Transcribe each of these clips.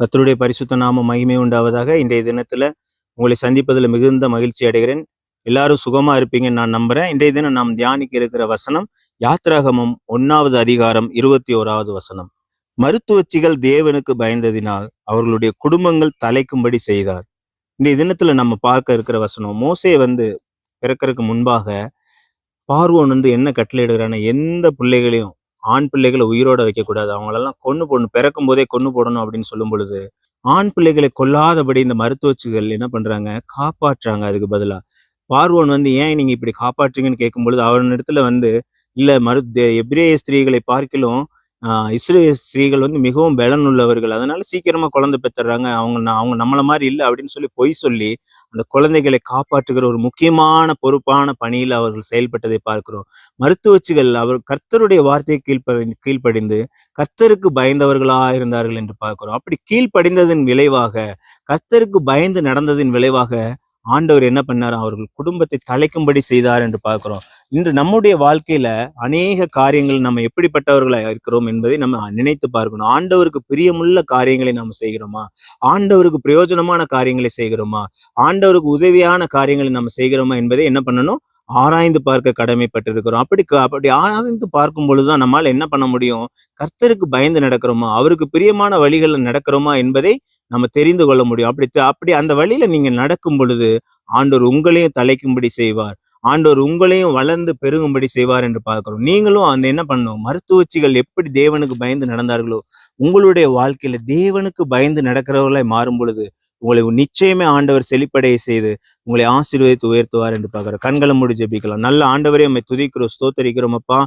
கத்தருடைய பரிசுத்த நாம மகிமை உண்டாவதாக இன்றைய தினத்துல உங்களை சந்திப்பதில் மிகுந்த மகிழ்ச்சி அடைகிறேன். எல்லாரும் சுகமா இருப்பீங்கன்னு நான் நம்புறேன். இன்றைய தினம் நாம் தியானிக்க இருக்கிற வசனம் யாத்ராகமம் ஒன்னாவது அதிகாரம் இருபத்தி ஓராவது வசனம். மருத்துவச்சிகள் தேவனுக்கு பயந்ததினால் அவர்களுடைய குடும்பங்கள் தலைக்கும்படி செய்தார். இன்றைய தினத்துல நம்ம பார்க்க இருக்கிற வசனம் மோசே வந்து பிறக்கிறதுக்கு முன்பாக பார்வோன் வந்து என்ன கட்டளையிடுகிறான எந்த பிள்ளைகளையும் ஆண் பிள்ளைகளை உயிரோட வைக்கக்கூடாது. அவங்களெல்லாம் கொண்டு போடணும். பிறக்கும் போதே கொண்டு போடணும் அப்படின்னு சொல்லும் பொழுது ஆண் பிள்ளைகளை கொல்லாதபடி இந்த மருத்துவச்சிகள் என்ன பண்றாங்க? காப்பாற்றுறாங்க அதுக்கு பதிலா பார்வோன் வந்து ஏன் நீங்க இப்படி காப்பாற்றுறீங்கன்னு கேட்கும் பொழுது அவரிடத்துல வந்து இல்ல மரு தே- எபிரேய ஸ்திரீகளை பார்க்கிலும் இஸ்ரேல் ஸ்திரீகள் வந்து மிகவும் பலன் உள்ளவர்கள் அதனால சீக்கிரமா குழந்தை பெற்றுறாங்க. அவங்க அவங்க நம்மள மாதிரி இல்லை அப்படின்னு சொல்லி பொய் சொல்லி அந்த குழந்தைகளை காப்பாற்றுகிற ஒரு முக்கியமான பொறுப்பான பணியில் அவர்கள் செயல்பட்டதை பார்க்கிறோம். மருத்துவச்சிகள் அவர் கர்த்தருடைய வார்த்தையை கீழ்ப்ப கீழ்ப்படிந்து கர்த்தருக்கு பயந்தவர்களா இருந்தார்கள் என்று பார்க்கிறோம். அப்படி கீழ்ப்படிந்ததன் விளைவாக கர்த்தருக்கு பயந்து நடந்ததின் விளைவாக ஆண்டவர் என்ன பண்ணார்? அவர்கள் குடும்பத்தை தலைக்கும்படி செய்தார் என்று பார்க்கிறோம். இன்று நம்முடைய வாழ்க்கையில அநேக காரியங்கள் நம்ம எப்படிப்பட்டவர்களா இருக்கிறோம் என்பதை நம்ம நினைத்து பார்க்கணும். ஆண்டவருக்கு பிரியமுள்ள காரியங்களை நாம் செய்கிறோமா? ஆண்டவருக்கு பிரயோஜனமான காரியங்களை செய்கிறோமா? ஆண்டவருக்கு உதவியான காரியங்களை நம்ம செய்கிறோமா என்பதை என்ன பண்ணணும்? ஆராய்ந்து பார்க்க கடமைப்பட்டிருக்கிறோம். அப்படி அப்படி ஆராய்ந்து பார்க்கும் பொழுதுதான் நம்மால் என்ன பண்ண முடியும்? கர்த்தருக்கு பயந்து நடக்கிறோமா? அவருக்கு பிரியமான வழிகளில் நடக்கிறோமா என்பதை நம்ம தெரிந்து கொள்ள முடியும். அப்படி அப்படி அந்த வழியில நீங்க நடக்கும் பொழுது ஆண்டோர் உங்களையும் தலைக்கும்படி செய்வார். ஆண்டோர் உங்களையும் வளர்ந்து பெருகும்படி செய்வார் என்று பார்க்கிறோம். நீங்களும் அந்த என்ன பண்ணணும்? மருத்துவச்சிகள் எப்படி தேவனுக்கு பயந்து நடந்தார்களோ உங்களுடைய வாழ்க்கையில தேவனுக்கு பயந்து நடக்கிறவர்களாய் மாறும் பொழுது உங்களை நிச்சயமே ஆண்டவர் செழிப்படைய செய்து உங்களை ஆசீர்வதித்து உயர்த்துவார் என்று பார்க்கிறோம். கண்களை மூடி ஜெபிக்கலாம். நல்ல ஆண்டவரே உண்மை துதிக்கிறோம் ஸ்தோத்தரிக்கிறோம் அப்பா.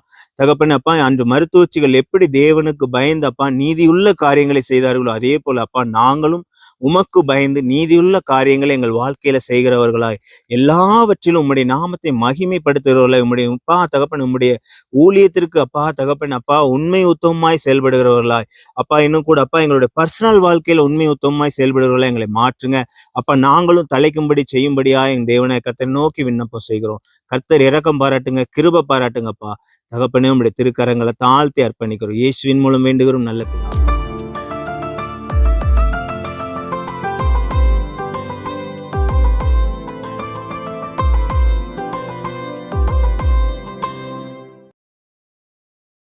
தகப்பன் அப்பா அன்று மருத்துவச்சிகள் எப்படி தேவனுக்கு பயந்து அப்பா நீதியுள்ள காரியங்களை செய்தார்களோ அதே போல அப்பா நாங்களும் உமக்கு பயந்து நீதியுள்ள காரியங்களை எங்கள் வாழ்க்கையில செய்கிறவர்களாய். எல்லாவற்றிலும் உம்முடைய நாமத்தை மகிமைப்படுத்துகிறவர்களாய். உம்முடைய அப்பா தகப்பன் உம்முடைய ஊழியத்திற்கு அப்பா தகப்பன் அப்பா உண்மை உத்தமமாய் செயல்படுகிறவர்களாய். அப்பா இன்னும் கூட அப்பா எங்களுடைய பர்சனல் வாழ்க்கையில உண்மை உத்தமமாய் செயல்படுகிறவர்களாய் எங்களை மாற்றுங்க. அப்பா நாங்களும் தலைக்கும்படி செய்யும்படியா எங்க தேவனை கத்தை நோக்கி விண்ணப்பம் செய்கிறோம். கர்த்தர் இரக்கம் பாராட்டுங்க கிருப பாராட்டுங்கப்பா. தகப்பனே உங்களுடைய திருக்கரங்களை தாழ்த்தி அர்ப்பணிக்கிறோம். இயேசுவின் மூலம் வேண்டுகிறோம். நல்ல